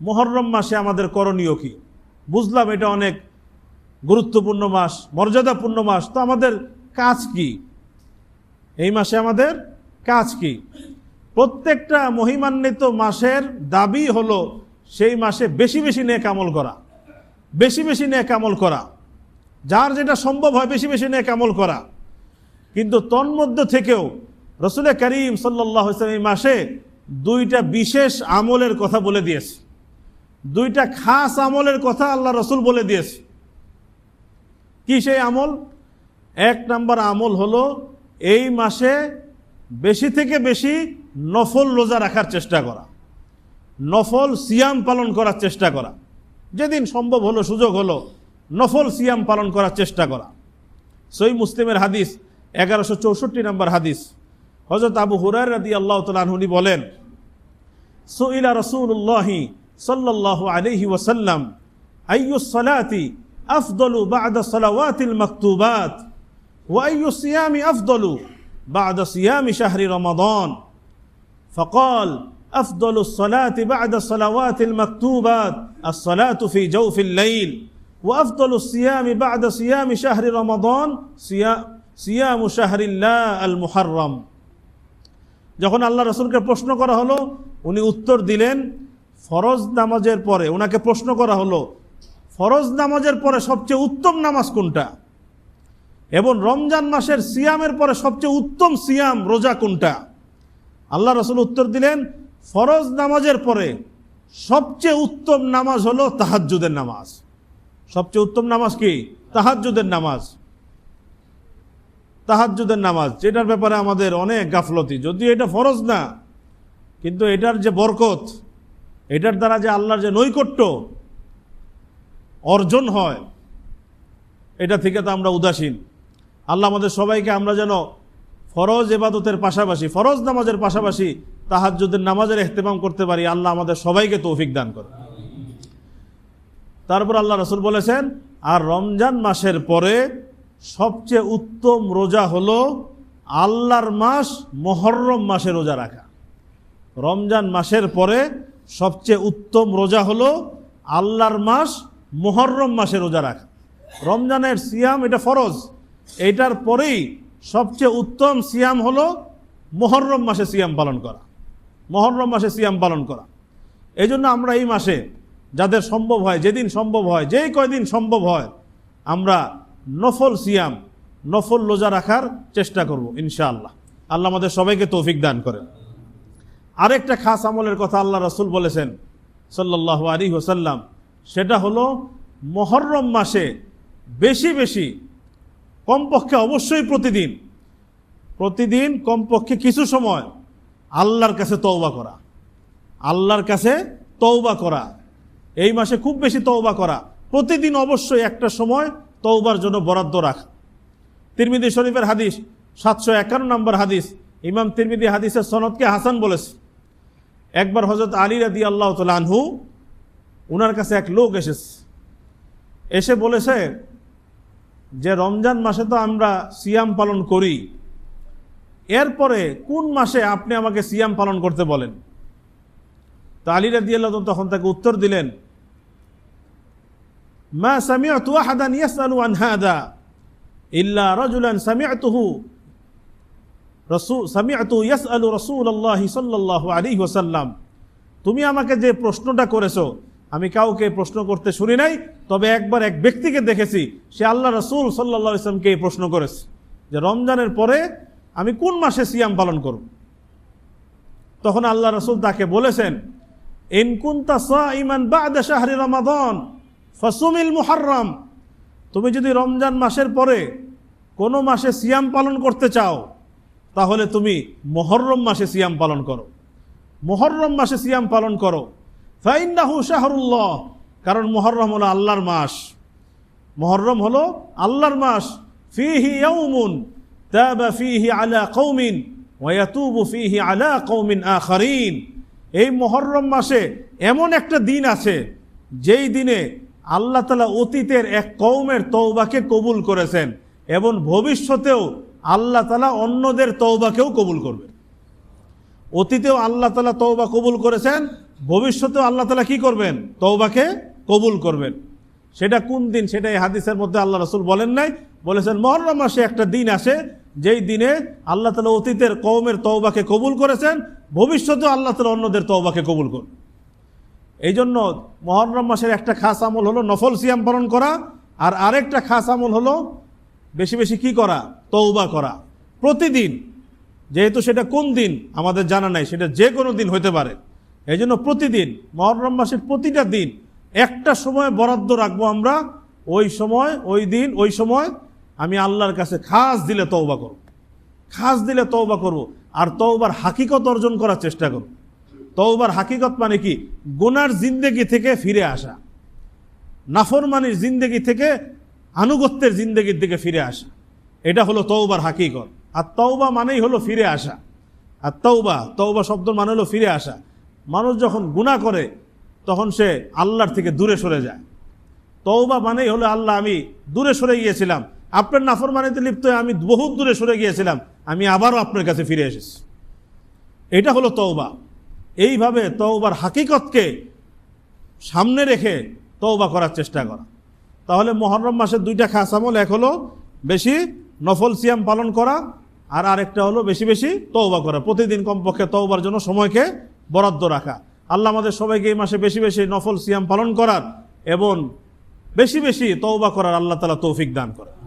মোহরম মাসে আমাদের করণীয় কি? বুঝলাম এটা অনেক গুরুত্বপূর্ণ মাস, মর্যাদাপূর্ণ মাস, তো আমাদের কাজ কি? এই মাসে আমাদের কাজ কি? প্রত্যেকটা মহিমান্বিত মাসের দাবি হলো সেই মাসে বেশি বেশি নেক আমল করা, বেশি বেশি নেক আমল করা। যার যেটা সম্ভব হয় বেশি বেশি নেক আমল করা। কিন্তু তন্মধ্য থেকেও রসুলের করিম সাল্লাহ এই মাসে দুইটা বিশেষ আমলের কথা বলে দিয়েছে। দুইটা খাস আমলের কথা আল্লাহ রসুল বলে দিয়েছে। কি সেই আমল? এক নাম্বার আমল হলো এই মাসে বেশি থেকে বেশি নফল রোজা রাখার চেষ্টা করা। নফল সিয়াম পালন করার চেষ্টা করা। যেদিন সম্ভব হলো, সুযোগ হলো, নফল সিয়াম পালন করার চেষ্টা করা। সই মুসলিমের হাদিস, এগারোশো চৌষট্টি নম্বর হাদিস। হজরত আবু হুরার রাদি আল্লাহ তালহুনি বলেন, সুইলা রসুল্লাহি সাল্লাহ আলহি ওসাল্লাম আইয়ুসলাতি আফদলু বাদ সলাওয়াতিল মকতুবাত وأي الصيام أفضل بعد صيام شهر رمضان فقال أفضل الصلاة بعد الصلوات المكتوبات الصلاة في جوف الليل وأفضل الصيام بعد صيام شهر رمضان صيام صيام شهر الله المحرم যখন আল্লাহ রসুলকে প্রশ্ন করা হলো উনি উত্তর দিলেন ফরজ নামাজের পরে ওনাকে প্রশ্ন করা হলো, ফরজ নামাজের পরে সবচেয়ে উত্তম নামাজ কোনটা? এবং রমজান মাসের সিয়ামের পরে সবচেয়ে উত্তম সিয়াম রোজা কোনটা? আল্লাহ রসুল উত্তর দিলেন, ফরজ নামাজের পরে সবচেয়ে উত্তম নামাজ হলো তাহাজ্জুদের নামাজ। সবচেয়ে উত্তম নামাজ কি? তাহাজ্জুদের নামাজ। তাহাজ্জুদের নামাজ, যেটার ব্যাপারে আমাদের অনেক গাফলতি। যদিও এটা ফরজ না, কিন্তু এটার যে বরকত এটার দ্বারা যে আল্লাহর যে নৈকট্য অর্জন হয়, এটা থেকে তো আমরা উদাসীন। আল্লাহ আমাদের সবাইকে আমরা যেন ফরজ এবাদতের পাশাপাশি, ফরজ নামাজের পাশাপাশি তাহাজ্জুদের নামাজের এহতেমাম করতে পারি, আল্লাহ আমাদের সবাইকে তৌফিক দান করে তারপর আল্লাহ রসুল বলেছেন, আর রমজান মাসের পরে সবচেয়ে উত্তম রোজা হলো আল্লাহর মাস মহরম মাসে রোজা রাখা। রমজান মাসের পরে সবচেয়ে উত্তম রোজা হলো আল্লাহর মাস মহরম মাসে রোজা রাখা। রমজানের সিয়াম এটা ফরজ। এইটার পরেই সবচেয়ে উত্তম সিয়াম হলো মহরম মাসে সিয়াম পালন করা। মহরম মাসে সিয়াম পালন করা। এই আমরা এই মাসে যাদের সম্ভব হয়, যেদিন সম্ভব হয়, যেই কয়দিন সম্ভব হয়, আমরা নফল সিয়াম, নফল রোজা রাখার চেষ্টা করব ইনশাআল্লাহ। আল্লাহ আমাদের সবাইকে তৌফিক দান করেন। আরেকটা খাস আমলের কথা আল্লাহ রসুল বলেছেন সাল্লাহ আলী হোসাল্লাম সেটা হলো মহরম মাসে বেশি বেশি কমপক্ষে অবশ্যই প্রতিদিন প্রতিদিন কমপক্ষে কিছু সময় আল্লাহর কাছে তওবা করা, আল্লাহর কাছে তওবা করা, এই মাসে খুব বেশি তওবা করা, প্রতিদিন অবশ্যই একটা সময় তওবার জন্য বরাদ্দ রাখা। তিরমিদি শরীফের হাদিস, সাতশো একান্ন নম্বর হাদিস, ইমাম তিরমিদি হাদিসের সনদকে হাসান বলেছে। একবার হজরত আলী রাদি আল্লাহ আনহু ওনার কাছে এক লোক এসেছে। এসে বলেছে যে, রমজান মাসে তো আমরা সিয়াম পালন করি। এরপরে কোন মাসে আপনি আমাকে সিয়াম পালন করতে বলেন? তো আলী রাদি আল্লাহ তখন তাকে উত্তর দিলেন, মা সামিআতু আহাদান ইয়াসআলু আন হাদা ইল্লা রাজুলান সামিআতুহু রাসূল সাল্লাল্লাহু আলাইহি ওয়াসাল্লাম। তুমি আমাকে যে প্রশ্নটা করেছ, আমি কাউকে প্রশ্ন করতে শুনি নাই, তবে একবার এক ব্যক্তিকে দেখেছি, সে আল্লাহ রসুল সাল্লা ইসলামকে এই প্রশ্ন করেছে, যে রমজানের পরে আমি কোন মাসে সিয়াম পালন করব? তখন আল্লাহ রসুল তাকে বলেছেন ইমান তুমি যদি রমজান মাসের পরে কোনো মাসে সিয়াম পালন করতে চাও তাহলে তুমি মহরম মাসে সিয়াম পালন করো। মহরম মাসে সিয়াম পালন করো। ফাইন্নাহু শাহরুল্লাহ। কারণ মহরম হলো আল্লাহর মাস। মহরম হলো আল্লাহর মাস। ফিহি ইয়াউমুন তাবা ফিহি আলা কৌমিন ওয়াতুবু ফিহি আলা কৌমিন আখারিন। এই মহরম মাসে এমন একটা দিন আছে, যেই দিনে আল্লাহ তালা অতীতের এক কৌমের তৌবাকে কবুল করেছেন এবং ভবিষ্যতেও আল্লাহ তালা অন্যদের তৌবাকেও কবুল করবেন। অতীতেও আল্লাহ তালা তৌবা কবুল করেছেন, ভবিষ্যতেও আল্লাহ তালা কি করবেন? তৌবাকে কবুল করবেন। সেটা কোন দিন? সেটা এই হাদিসের মধ্যে আল্লাহ রসুল বলেন নাই। বলেছেন, মহরম মাসে একটা দিন আসে, যেই দিনে আল্লাহ তালা অতীতের কৌমের তৌবাকে কবুল করেছেন ভবিষ্যতে আল্লাহ তালা অন্যদের তৌবাকে কবুল করবেন। এই জন্য মহরম মাসের একটা খাস আমল হলো নফল সিয়াম পালন করা, আর আরেকটা খাস আমল হলো বেশি বেশি কি করা? তৌবা করা। প্রতিদিন, যেহেতু সেটা কোন দিন, আমাদের জানা নাই, সেটা যে কোনো দিন হতে পারে। এই জন্য প্রতিদিন, মহরম মাসের প্রতিটা দিন, একটা সময় বরাদ্দ রাখব আমরা, ওই সময়, ওই দিন, ওই সময়, আমি আল্লাহর কাছে খাস দিলে তৌবা করব। খাস দিলে তৌবা করব। আর তৌবার হাকিকত অর্জন করার চেষ্টা করব। তৌবার হাকিকত মানে কি? গুনার জিন্দেগি থেকে ফিরে আসা। নাফরমানির জিন্দেগি থেকে আনুগত্যের জিন্দেগির দিকে ফিরে আসা। এটা হলো তৌবার হাকিকত। আর তৌবা মানেই হলো ফিরে আসা। আর তৌবা তৌবা শব্দ মানে হলো ফিরে আসা। মানুষ যখন গুনাহ করে, তখন সে আল্লাহর থেকে দূরে সরে যায়। তৌবা মানেই হলো, আল্লাহ, আমি দূরে সরে গিয়েছিলাম। আপনার নাফরমানিতে লিপ্ত হয়ে আমি বহুত দূরে সরে গিয়েছিলাম। আমি আবারও আপনার কাছে ফিরে এসেছি। এটা হলো তৌবা এইভাবে তৌবার হাকিকতকে সামনে রেখে তৌবা করার চেষ্টা করা। তাহলে মহরম মাসের দুইটা খাস আমল, এক হলো বেশি নফল সিয়াম পালন করা আর আরেকটা হলো বেশি বেশি তৌবা করা। প্রতিদিন কমপক্ষে তৌবার জন্য সময়কে বরাদ্দ রাখা। আল্লাহ আমাদের সবাইকে এই মাসে বেশি বেশি নফল সিয়াম পালন করার এবং বেশি বেশি তৌবা করার আল্লাহ তালা তৌফিক দান করে